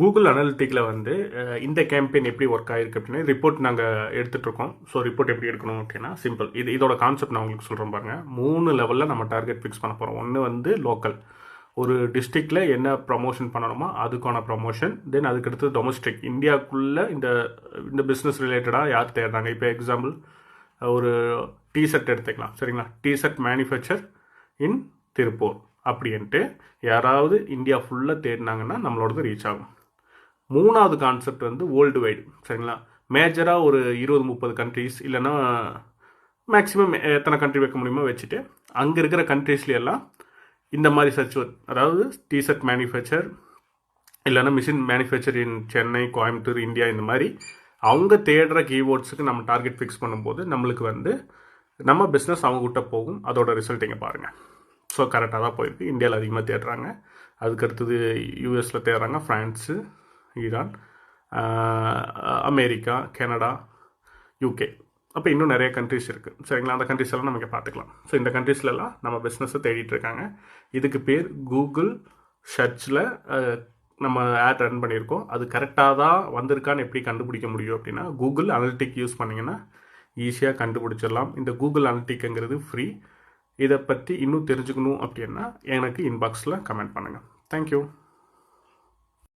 Google அனலிட்டிக்கில் வந்து இந்த campaign எப்படி ஒர்க் ஆயிருக்கு அப்படின்னா ரிப்போர்ட் நாங்கள் எடுத்துகிட்ருக்கோம் ஸோ ரிப்போர்ட் எப்படி எடுக்கணும் அப்படின்னா சிம்பிள் இது இதோட கான்செப்ட் நான் உங்களுக்கு சொல்கிறேன் பாருங்கள் மூணு லெவலில் நம்ம டார்கெட் ஃபிக்ஸ் பண்ண போகிறோம் ஒன்று வந்து லோக்கல் ஒரு டிஸ்ட்ரிக்டில் என்ன ப்ரமோஷன் பண்ணணுமோ அதுக்கான ப்ரமோஷன் தென் அதுக்கடுத்து டொமஸ்டிக் இந்தியாவுக்குள்ளே இந்த இந்த பிஸ்னஸ் ரிலேட்டடாக யார் தேடுறாங்க? இப்போ எக்ஸாம்பிள் ஒரு டிஷர்ட் எடுத்துக்கலாம். சரிங்களா? டிஷர்ட் மேனுஃபேக்சர் இன் திருப்பூர் அப்படின்ட்டு யாராவது இந்தியா ஃபுல்லாக தேடினாங்கன்னா நம்மளோடது ரீச் ஆகும். மூணாவது கான்செப்ட் வந்து வேர்ல்டு வைடு சரிங்களா மேஜராக ஒரு இருபது முப்பது கண்ட்ரீஸ் இல்லைன்னா மேக்ஸிமம் எத்தனை கண்ட்ரி வைக்க முடியுமோ வச்சுட்டு அங்கே இருக்கிற கண்ட்ரீஸ்லையெல்லாம் இந்த மாதிரி சர்ச் அதாவது டிஷர்ட் மேனுஃபேக்சர் இல்லைன்னா machine manufacturer in Chennai Coimbatore India இந்த மாதிரி அவங்க தேடுற கீவேர்ட்ஸுக்கு நம்ம டார்கெட் ஃபிக்ஸ் பண்ணும்போது நம்மளுக்கு வந்து நம்ம பிஸ்னஸ் அவங்ககிட்ட போகும். அதோட ரிசல்ட் இங்கே பாருங்கள் ஸோ கரெக்டாக தான் போயிருக்கு. இந்தியாவில் அதிகமாக தேடுறாங்க. அதுக்கு அடுத்தது யூஎஸில் தேடுறாங்க. France Iran America Canada UK அப்போ இன்னும் நிறைய கண்ட்ரிஸ் இருக்குது சரிங்களா? அந்த கண்ட்ரிஸ் எல்லாம் நம்ம இங்கே பார்த்துக்கலாம் ஸோ இந்த கண்ட்ரிஸ்லலாம் நம்ம பிஸ்னஸை தேடிட்டு இருக்காங்க. இதுக்கு பேர் கூகுள் சர்ச்சில் நம்ம ஆட் ரன் பண்ணியிருக்கோம். அது கரெக்டாக தான் வந்திருக்கான்னு எப்படி கண்டுபிடிக்க முடியும் அப்படின்னா கூகுள் அனலிட்டிக் யூஸ் பண்ணிங்கன்னா ஈஸியாக கண்டுபிடிச்சிடலாம். இந்த கூகுள் அனலிட்டிக்ங்கிறது ஃப்ரீ இதை பற்றி இன்னும் தெரிஞ்சுக்கணும் அப்படின்னா எனக்கு இன்பாக்ஸில் கமெண்ட் பண்ணுங்கள் தேங்க்யூ